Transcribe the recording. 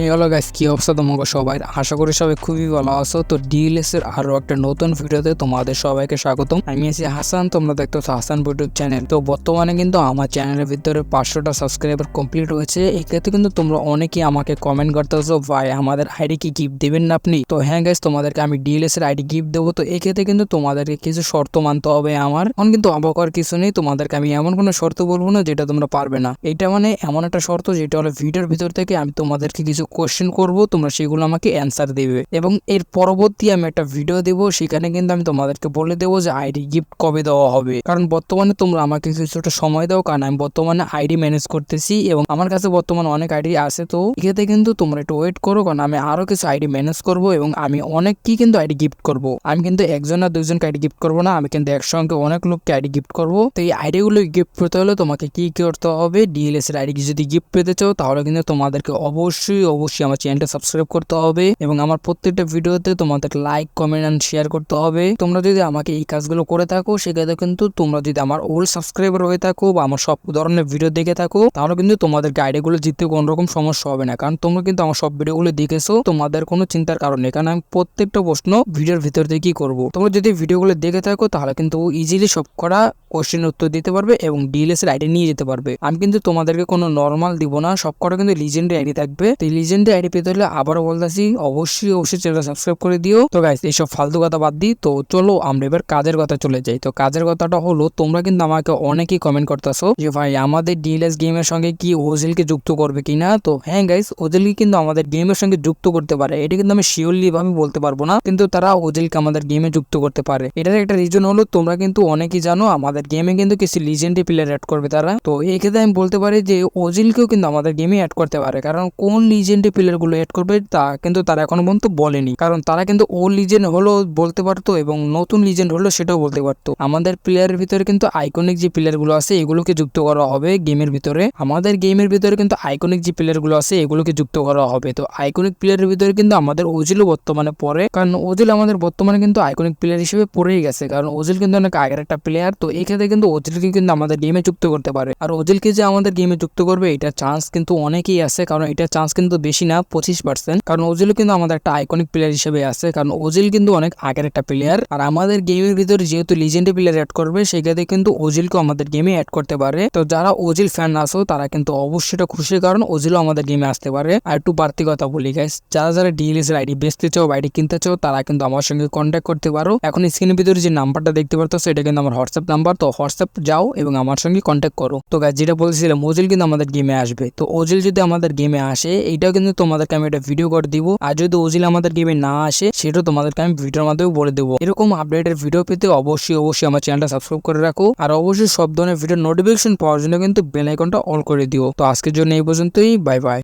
এই হলো গাইস কি অবস্থা তোমাকে সবাই? আশা করি সবাই খুবই ভালো আছো। তো ডিএলএস এর আরও একটা নতুন ভিডিওতে তোমাদের সবাইকে স্বাগতম। আমি আছি হাসান, তোমরা দেখতেছো হাসান ইউটিউব চ্যানেল তো বর্তমানে কিন্তু আমার চ্যানেলের ভিতরে পাঁচশোটা সাবস্ক্রাইবার কমপ্লিট হয়েছে। এক্ষেত্রে কিন্তু তোমরা অনেকেই আমাকে কমেন্ট করতেছো ভাই, আমাদের আইডি কি গিফট দেবেন না আপনি? তো হ্যাঁ গাইস তোমাদেরকে আমি ডিএলএস এর আইডি গিফট দেবো। তো এক্ষেত্রে কিন্তু তোমাদেরকে কিছু শর্ত মানতে হবে আমার। এখন কিন্তু অবাক হওয়ার কিছু নেই, তোমাদেরকে আমি এমন কোনো শর্ত বলব না যেটা তোমরা পারবে না। এটা মানে এমন একটা শর্ত, যেটা হলো ভিডিওর ভিতর থেকে আমি তোমাদেরকে কিছু কোশ্চেন করব, তোমরা সেগুলো আমাকে অ্যান্সার দেবে। এবং এর পরবর্তী আমি একটা ভিডিও দেব, সেখানে কিন্তু আমি তোমাদেরকে বলে দেবো যে আইডি গিফট কবে দেওয়া হবে। কারণ বর্তমানে তোমরা আমাকে কিছুটা সময় দাও, কারণ আমি বর্তমানে আইডি ম্যানেজ করতেছি এবং আমার কাছে বর্তমানে অনেক আইডি আছে। তো এক্ষেত্রে কিন্তু তোমরা একটু ওয়েট করো, কারণ আমি আরও কিছু আইডি ম্যানেজ করব এবং আমি অনেক কি কিন্তু আইডি গিফট করব। আমি কিন্তু একজন আর দুজনকে আইডি গিফট করব না, আমি কিন্তু একসঙ্গে অনেক লোককে আইডি গিফট করব। তো এই আইডিগুলো গিফট পেতে হলে তোমাকে কি করতে হবে? ডিএলএস এর আইডি যদি গিফট পেতে চাও, তাহলে কিন্তু তোমাদেরকে অবশ্যই অবশ্যই আমার চ্যানেলটা সাবস্ক্রাইব করতে হবে এবং আমার প্রত্যেকটা ভিডিওতে তোমাদের লাইক কমেন্ট অ্যান্ড শেয়ার করতে হবে। তোমরা যদি আমাকে এই কাজগুলো করে থাকো, সেক্ষেত্রে কিন্তু তোমরা যদি আমার ওল্ড সাবস্ক্রাইবার হয়ে থাকো বা আমার সব ধরনের ভিডিও দেখে থাকো, তাহলে কিন্তু তোমাদের আইডিগুলো জিততে কোনো রকম সমস্যা হবে না। কারণ তোমরা কিন্তু আমার সব ভিডিওগুলো দেখেছ, তোমাদের কোনো চিন্তার কারণ নেই। কারণ আমি প্রত্যেকটা প্রশ্ন ভিডিওর ভিতর দিয়ে কি করব? তোমরা যদি ভিডিওগুলো দেখে থাকো, তাহলে কিন্তু ইজিলি সব করা কোশ্চেন উত্তর দিতে পারবে এবং ডিএলএস এর আইডি নিয়ে যেতে পারবে। আমি কিন্তু তোমাদেরকে কোনো নর্মাল দিব না সব কটা কিন্তু লিজেন্ডের আইডি থাকবে। লিজেন্ডের আইডি পেতে হলে আবারও বলতেছি, অবশ্যই অবশ্যই চ্যানেলটা সাবস্ক্রাইব করে দিও। তো গাইস এইসব ফালতু কথা বাদ দিই। তো চলো আমরা এবার কাজের কথা চলে যাই। তো কাজের কথাটা হলো, তোমরা কিন্তু আমাকে অনেকেই কমেন্ট করতেছো যে, ভাই, আমাদের ডিএলএস গেমের সঙ্গে কি ওজেলকে যুক্ত করবে কিনা? তো হ্যাঁ গাইস ওজেলকে কিন্তু আমাদের গেমের সঙ্গে যুক্ত করতে পারে। এটা কিন্তু আমি শিওরলি ভাবে বলতে পারব না। কিন্তু তারা ওজেলকে আমাদের গেমে যুক্ত করতে পারে। এটার একটা রিজন হলো, তোমরা কিন্তু অনেকেই জানো, আমাদের গেমে কিন্তু কিছু লিজেন্ডি প্লেয়ার অ্যাড করবে তারা। তো এই ক্ষেত্রে আমি বলতে পারি যে ওজিলকেও কিন্তু আমাদের গেমে অ্যাড করতে পারে। কারণ কোন লিজেন্ডি প্লেয়ারগুলো অ্যাড করবে, তা কিন্তু তারা এখনও পর্যন্ত বলেনি। কারণ তারা কিন্তু ও লিজেন্ড হলো বলতে পারতো এবং নতুন লিজেন্ড হলো সেটাও বলতে পারতো। আমাদের প্লেয়ারের ভিতরে কিন্তু আইকনিক যে প্লেয়ারগুলো আছে, এগুলোকে যুক্ত করা হবে গেমের ভিতরে। আমাদের গেমের ভিতরে কিন্তু আইকনিক যে প্লেয়ারগুলো আছে, এগুলোকে যুক্ত করা হবে। তো আইকনিক প্লেয়ারের ভিতরে কিন্তু আমাদের ওজিলও বর্তমানে পড়ে। কারণ ওজিল আমাদের বর্তমানে কিন্তু আইকনিক প্লেয়ার হিসেবে পড়েই গেছে। কারণ ওজিল কিন্তু অনেক আগের একটা প্লেয়ার তো এই ক্ষেত্রে কিন্তু ওজিলকে কিন্তু আমাদের গেমে যুক্ত করতে পারে। আর ওজিলকে যে আমাদের গেমে যুক্ত করবে, এটা চান্স কিন্তু অনেকেই আছে। কারণ এটা চান্স কিন্তু বেশি না, পঁচিশ পার্সেন্ট কারণ ওজিলও কিন্তু আমাদের একটা আইকনিক প্লেয়ার হিসেবে আছে। কারণ ওজিল কিন্তু অনেক আগের একটা প্লেয়ার আর আমাদের গেমের ভিতরে যেহেতু লিজেন্ডি প্লেয়ার অ্যাড করবে, সেক্ষেত্রে কিন্তু ওজিলকেও আমাদের গেমে অ্যাড করতে পারে। তো যারা ওজিল ফ্যান আসো তারা কিন্তু অবশ্যই এটা খুশির কারণ ওজিলও আমাদের গেমে আসতে পারে। আর একটু বাড়তি কথা বলি গাইস যারা যারা ডিএলএস এর আইডি বেচতে চাও আইডি কিনতে চাও, তারা কিন্তু আমার সঙ্গে কন্ট্যাক্ট করতে পারো। এখন স্ক্রিনের ভিতরে যে নাম্বারটা দেখতে পারতো সেটা কিন্তু আমার হোয়াটসঅ্যাপ নাম্বার তো হোয়াটসঅ্যাপ যাও এবং আমার সঙ্গে কন্ট্যাক্ট করো। তো গাইস যেটা বলছিলাম, ওজিল কিন্তু আমাদের গেমে আসবে। তো ওজিল যদি আমাদের গেমে আসে এইটাও কিন্তু তোমাদেরকে আমি একটা ভিডিও করে দিব। আর যদি ওজিল আমাদের গেমে না আসে সেটাও তোমাদেরকে আমি ভিডিওর মাধ্যমে বলে দেবো। এরকম আপডেটের ভিডিও পেতে অবশ্যই অবশ্যই আমার চ্যানেলটা সাবস্ক্রাইব করে রাখো। আর অবশ্যই সব ধরনের ভিডিও নোটিফিকেশন পাওয়ার জন্য কিন্তু বেল আইকনটা অল করে দিও। তো আজকের জন্য এই পর্যন্তই। Bye bye